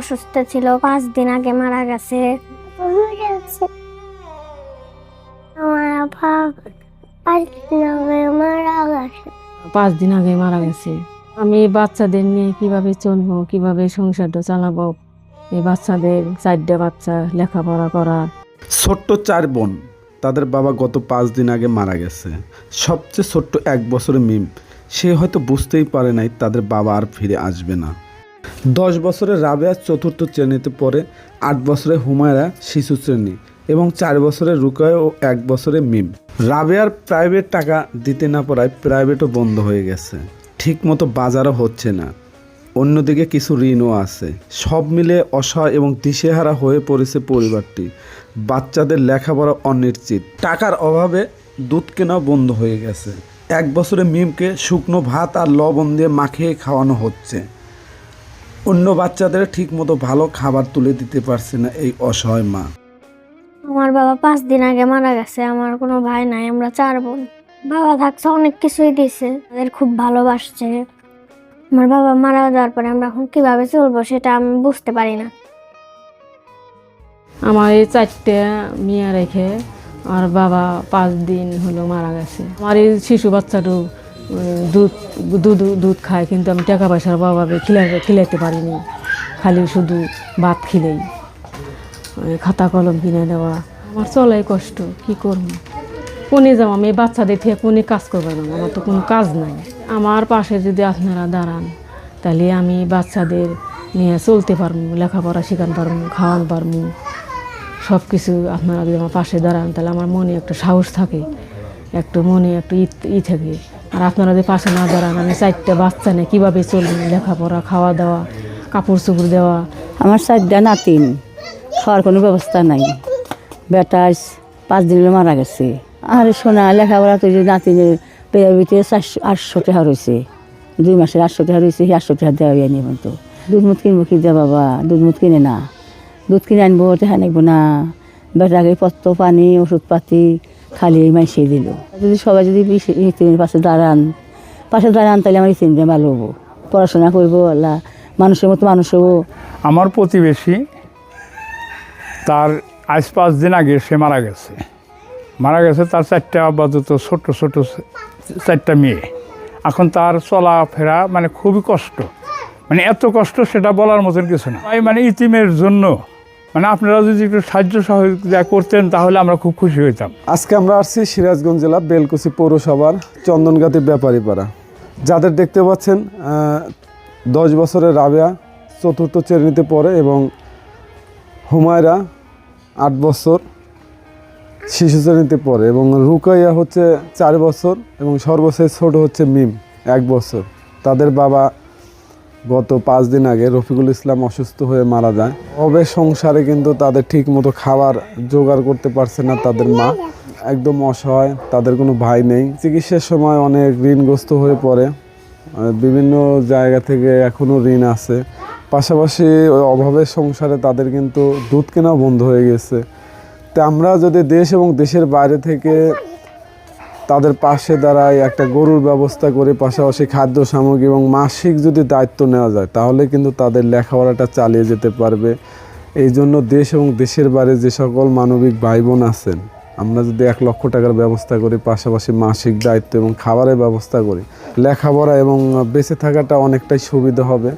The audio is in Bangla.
অসুস্থ ছিল পাঁচ দিন আগে মারা গেছে। আমার আপা পাঁচ দিন আগে মারা গেছে। পাঁচ দিন আগে মারা গেছে। আমি বাচ্চাদের নিয়ে কীভাবে চলবো কীভাবে সংসারটা চালাবো? এই বাচ্চাদের চারটে বাচ্চা লেখাপড়া করা। ছোট্ট চার বোন তাদের বাবা গত পাঁচ দিন আগে মারা গেছে। সবচেয়ে ছোট্ট এক বছরের মিম সে হয়তো বুঝতেই পারে নাই তাদের বাবা আর ফিরে আসবে না। দশ বছরে রাবেয়া চতুর্থ শ্রেণীতে পড়ে, আট বছরের হুমায়রা শিশু শ্রেণি এবং চার বছরের রুকায় ও এক বছরের মিম। রাবেয়ার প্রাইভেট টাকা দিতে না পারায় প্রাইভেটও বন্ধ হয়ে গেছে। ঠিকমতো বাজারও হচ্ছে না। অন্যদিকে কিছু ঋণও আছে। সব মিলে অসহায় এবং দিশেহারা হয়ে পড়েছে পরিবারটি। বাচ্চাদের লেখাপড়া অনিশ্চিত। টাকার অভাবে দুধ কেনাও বন্ধ হয়ে গেছে। এক বছরে মিমকে শুকনো ভাত আর লবণ দিয়ে মাখিয়ে খাওয়ানো হচ্ছে। অন্য বাচ্চাদের ঠিকমতো ভালো খাবার তুলে দিতে পারছে না এই অসহায় মা। আমার বাবা পাঁচ দিন আগে মারা গেছে আমার কোনো ভাই নাই আমরা চার বোন। বাবা থাকছে অনেক কিছুই দিছে তাদের খুব ভালোবাসছে। আমার বাবা মারা যাওয়ার পরে আমরা এখন কীভাবে চলবো সেটা আমি বুঝতে পারি না। আমার এই চারটে মেয়ে রেখে আর বাবা পাঁচ দিন হলো মারা গেছে। আমার এই শিশু বাচ্চাটু উম, দুধ দুধ দুধ খায়, কিন্তু আমি টাকা পয়সার অভাবে খিলাইতে খিলাইতে পারিনি। খালি শুধু ভাত খিলেই। খাতা কলম কিনে দেওয়া আমার চলাই কষ্ট, কি করব? কোনে যাব? আমি বাচ্চাদের থেকে কোনে কাজ করব না? আমার তো কোনো কাজ নাই। আমার পাশে যদি আপনারা দাঁড়ান, তাহলে আমি বাচ্চাদের নিয়ে চলতে পারব, লেখাপড়া শেখান পারব, খাওয়ান পারব। সব কিছু আপনারা যদি আমার পাশে দাঁড়ান, তাহলে আমার মনে একটা সাহস থাকে, একটু মনে একটু ই থাকে। আর আপনারা যদি পাশে না দাঁড়ান, আমি চারটা বাচ্চা নিয়ে কীভাবে চলবো লেখাপড়া খাওয়া দাওয়া কাপড় চোপড় দেওয়া? আমার চারটা নাতিন খাওয়ার কোনো ব্যবস্থা নাই। বেটা পাঁচ দিন মারা গেছে। আর শোনা লেখাপড়া তো যে নাতিনের পেয়াবিতে চারশো, আটশো টাকা রয়েছে। দুই মাসের আটশো টাকা রয়েছে, সেই আটশো টাকা দেওয়া যায়নি এখন তো। দুধ মুখ কিনবো কি দেওয়া বাবা? দুধ মুখ কিনে না। দুধ কিনে আনব টাকা নেব না। বেটাকে পত্র পানি ওষুধপাতি খালি মাইসিয়ে দিল। যদি সবাই যদি ইতিমের পাশে দাঁড়ান পাশে দাঁড়ান তাহলে আমার ইতিমটা ভালো হব। পড়াশোনা করব, আল্লাহ মানুষের মতো মানুষ হব। আমার প্রতিবেশী, তার আজ পাঁচ দিন আগে সে মারা গেছে। মারা গেছে তার চারটা আপাতত ছোট ছোট চারটা মেয়ে। এখন তার চলাফেরা মানে খুবই কষ্ট। মানে এত কষ্ট সেটা বলার মতন কিছু না। মানে ইতিমের জন্য মানে আপনারা যদি একটু সাহায্য সহযোগিতা করতেন, তাহলে আমরা খুব খুশি হইতাম। আজকে আমরা আসছি সিরাজগঞ্জ জেলা বেলকুচি পৌরসভার চন্দনগাতি ব্যাপারীপাড়া। যাদের দেখতে পাচ্ছেন দশ বছরের রাবেয়া চতুর্থ শ্রেণীতে পড়ে এবং হুমায়রা আট বছর শিশু শ্রেণীতে পড়ে এবং রুকাইয়া হচ্ছে চার বছর এবং সর্বশেষ ছোট হচ্ছে মিম এক বছর। তাদের বাবা গত পাঁচ দিন আগে রফিকুল ইসলাম অসুস্থ হয়ে মারা যায়। অবে সংসারে কিন্তু তাদের ঠিক মতো খাবার জোগাড় করতে পারছে না তাদের মা। একদম অসহায়, তাদের কোনো ভাই নেই। চিকিৎসার সময় অনেক ঋণগ্রস্ত হয়ে পড়ে। বিভিন্ন জায়গা থেকে এখনও ঋণ আছে। পাশাপাশি ওই অভাবের সংসারে তাদের কিন্তু দুধ কেনাও বন্ধ হয়ে গেছে। তা আমরা যদি দেশ এবং দেশের বাইরে থেকে তাদের পাশে দাঁড়ায় একটা গরুর ব্যবস্থা করে পাশাপাশি খাদ্য সামগ্রী এবং মাসিক যদি দায়িত্ব নেওয়া যায়, তাহলে কিন্তু তাদের লেখাপড়াটা চালিয়ে যেতে পারবে। এই জন্য দেশ এবং দেশের বাইরে যে সকল মানবিক ভাই বোন আছেন, আমরা যদি এক লক্ষ টাকার ব্যবস্থা করি, পাশাপাশি মাসিক দায়িত্ব এবং খাবারের ব্যবস্থা করি, লেখাপড়া এবং বেঁচে থাকাটা অনেকটাই সুবিধা হবে।